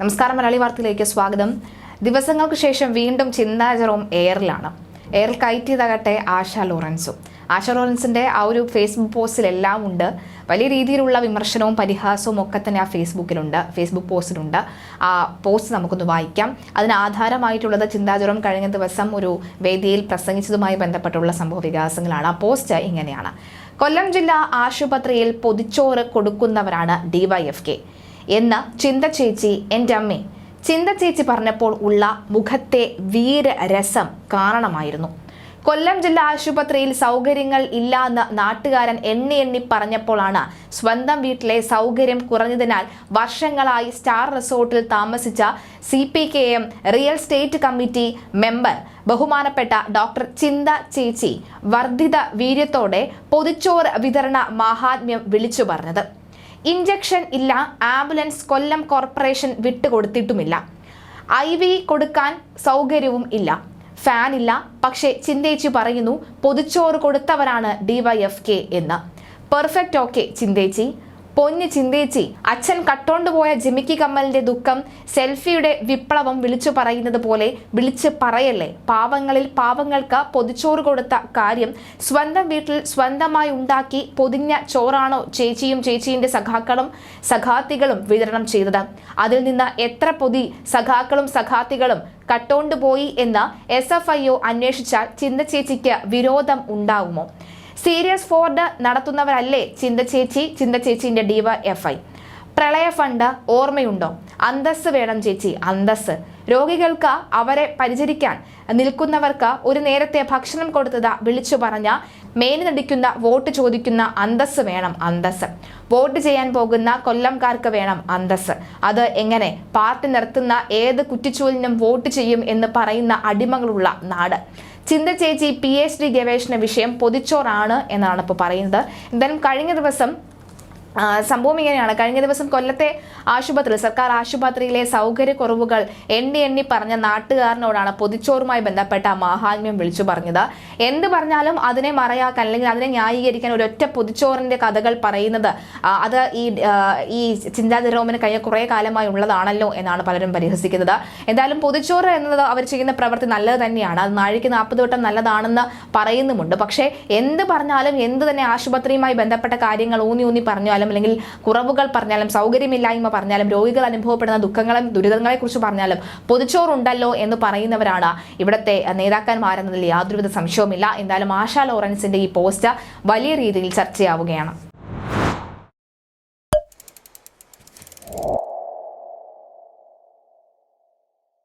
നമസ്കാരം മലയാളി വാർത്തയിലേക്ക് സ്വാഗതം. ദിവസങ്ങൾക്ക് ശേഷം വീണ്ടും ചിന്താ ജെറോം എയറിലാണ്. എയറിൽ കയറ്റിയതാകട്ടെ ആശ ലോറൻസും. ആശ ലോറൻസിന്റെ ആ ഒരു ഫേസ്ബുക്ക് പോസ്റ്റിലെല്ലാം ഉണ്ട്. വലിയ രീതിയിലുള്ള വിമർശനവും പരിഹാസവും ഒക്കെ തന്നെ ആ ഫേസ്ബുക്കിലുണ്ട്. ഫേസ്ബുക്ക് പോസ്റ്റിലുണ്ട്. ആ പോസ്റ്റ് നമുക്കൊന്ന് വായിക്കാം. അതിന് ആധാരമായിട്ടുള്ളത് ചിന്താജുറം കഴിഞ്ഞ ദിവസം ഒരു വേദിയിൽ പ്രസംഗിച്ചതുമായി ബന്ധപ്പെട്ടുള്ള സംഭവ വികാസങ്ങളാണ്. ആ പോസ്റ്റ് ഇങ്ങനെയാണ്. കൊല്ലം ജില്ലാ ആശുപത്രിയിൽ പൊതിച്ചോറ് കൊടുക്കുന്നവരാണ് ഡിവൈഎഫ് കെ. എന്ന് ചിന്ത ചേച്ചി എന്റെ അമ്മേ. ചിന്ത ചേച്ചി പറഞ്ഞപ്പോൾ ഉള്ള മുഖത്തെ വീരരസം കാരണമായിരുന്നു. കൊല്ലം ജില്ലാ ആശുപത്രിയിൽ സൗകര്യങ്ങൾ ഇല്ല എന്ന് നാട്ടുകാരൻ എണ്ണി എണ്ണി പറഞ്ഞപ്പോഴാണ് സ്വന്തം വീട്ടിലെ സൗകര്യം കുറഞ്ഞതിനാൽ വർഷങ്ങളായി സ്റ്റാർ റിസോർട്ടിൽ താമസിച്ച C P K M real state committee member ബഹുമാനപ്പെട്ട ഡോക്ടർ ചിന്ത ചേച്ചി വർദ്ധിത വീര്യത്തോടെ പൊതിച്ചോർ വിതരണ മാഹാത്മ്യം വിളിച്ചു പറഞ്ഞത്. ഇഞ്ചക്ഷൻ ഇല്ല ആംബുലൻസ് കൊല്ലം കോർപ്പറേഷൻ വിട്ടുകൊടുത്തിട്ടുമില്ല. ഐ വി കൊടുക്കാൻ സൗകര്യവും ഇല്ല. ഫാൻ ഇല്ല. പക്ഷേ ചിന്തേച്ചി പറയുന്നു പൊതിച്ചോറ് കൊടുത്തവരാണ് ഡിവൈഎഫ് കെ എന്ന്. പെർഫെക്റ്റ് ഓക്കെ ചിന്തേച്ചി. പൊന്ന് ചിന്തേച്ചി അച്ഛൻ കട്ടോണ്ടുപോയ ജിമിക്കി കമ്മലിന്റെ ദുഃഖം സെൽഫിയുടെ വിപ്ലവം വിളിച്ചു പറയുന്നത് പോലെ വിളിച്ച് പറയല്ലേ? പാവങ്ങളിൽ പാവങ്ങൾക്ക് പൊതിച്ചോറ് കൊടുത്ത കാര്യം സ്വന്തം വീട്ടിൽ സ്വന്തമായി ഉണ്ടാക്കി പൊതിഞ്ഞ ചോറാണോ ചേച്ചിയും ചേച്ചീന്റെ സഖാക്കളും സഖാത്തികളും വിതരണം ചെയ്തത്? അതിൽ നിന്ന് എത്ര പൊതി സഖാക്കളും സഖാത്തികളും കട്ടോണ്ടുപോയി എന്ന് എസ് എഫ് ഐ ഒ അന്വേഷിച്ചാൽ ചിന്ത ചേച്ചിക്ക് വിരോധം ഉണ്ടാകുമോ സീരിയസ് ഫോർഡ് നടത്തുന്നവരല്ലേ ചിന്തചേച്ചി ചേച്ചി ചിന്ത ചേച്ചിന്റെ ഡിവ എഫ് ഐ. പ്രളയ ഫണ്ട് ഓർമ്മയുണ്ടോ? അന്തസ് വേണം ചേച്ചി അന്തസ് രോഗികൾക്ക് അവരെ പരിചരിക്കാൻ നിൽക്കുന്നവർക്ക് ഒരു നേരത്തെ ഭക്ഷണം കൊടുത്തത് വിളിച്ചു പറഞ്ഞ മേനി നടിക്കുന്ന വോട്ട് ചോദിക്കുന്ന അന്തസ് വേണം അന്തസ് വോട്ട് ചെയ്യാൻ പോകുന്ന കൊല്ലംകാർക്ക് വേണം അന്തസ് അത് എങ്ങനെ? പാർട്ടി നിർത്തുന്ന ഏത് കുറ്റിച്ചൂലിനും വോട്ട് ചെയ്യും എന്ന് പറയുന്ന അടിമകളുള്ള നാട്. ചിന്ത ചേച്ചി പി എച്ച് ഡി ഗവേഷണ വിഷയം പൊതിച്ചോറാണ് എന്നാണ് ഇപ്പോൾ പറയുന്നത്. എന്തായാലും കഴിഞ്ഞ ദിവസം സംഭവം ഇങ്ങനെയാണ്. കഴിഞ്ഞ ദിവസം കൊല്ലത്തെ ആശുപത്രി സർക്കാർ ആശുപത്രിയിലെ സൗകര്യക്കുറവുകൾ എണ്ണി എണ്ണി പറഞ്ഞ നാട്ടുകാരനോടാണ് പൊതിച്ചോറുമായി ബന്ധപ്പെട്ട മഹാത്മ്യം വിളിച്ചു പറഞ്ഞത്. എന്ത് പറഞ്ഞാലും അതിനെ മറയാക്കാൻ അല്ലെങ്കിൽ അതിനെ ന്യായീകരിക്കാൻ ഒരൊറ്റ പൊതിച്ചോറിന്റെ കഥകൾ പറയുന്നത് അത് ഈ ഈ ചിന്താതിരോമിന് കഴിഞ്ഞ കുറേ കാലമായി ഉള്ളതാണല്ലോ എന്നാണ് പലരും പരിഹസിക്കുന്നത്. എന്തായാലും പൊതിച്ചോറ് എന്നത് അവർ ചെയ്യുന്ന പ്രവൃത്തി നല്ലത് തന്നെയാണ്. അത് നാഴിക്ക് നാൽപ്പത് വട്ടം നല്ലതാണെന്ന് പറയുന്നുമുണ്ട്. പക്ഷേ എന്ത് പറഞ്ഞാലും എന്ത് തന്നെ ആശുപത്രിയുമായി ബന്ധപ്പെട്ട കാര്യങ്ങൾ ഊന്നി ഊന്നി പറഞ്ഞാലും അല്ലെങ്കിൽ കുറവുകൾ പറഞ്ഞാലും സൗകര്യമില്ലായ്മ പറഞ്ഞാലും രോഗികൾ അനുഭവപ്പെടുന്ന ദുഃഖങ്ങളും ദുരിതങ്ങളെക്കുറിച്ച് പറഞ്ഞാലും പൊതിച്ചോറുണ്ടല്ലോ എന്ന് പറയുന്നവരാണ് ഇവിടുത്തെ നേതാക്കന്മാരെന്നതിൽ യാതൊരുവിധ സംശയവുമില്ല. എന്തായാലും ആശാ ലോറൻസിന്റെ ഈ പോസ്റ്റ് വലിയ രീതിയിൽ ചർച്ചയാവുകയാണ്.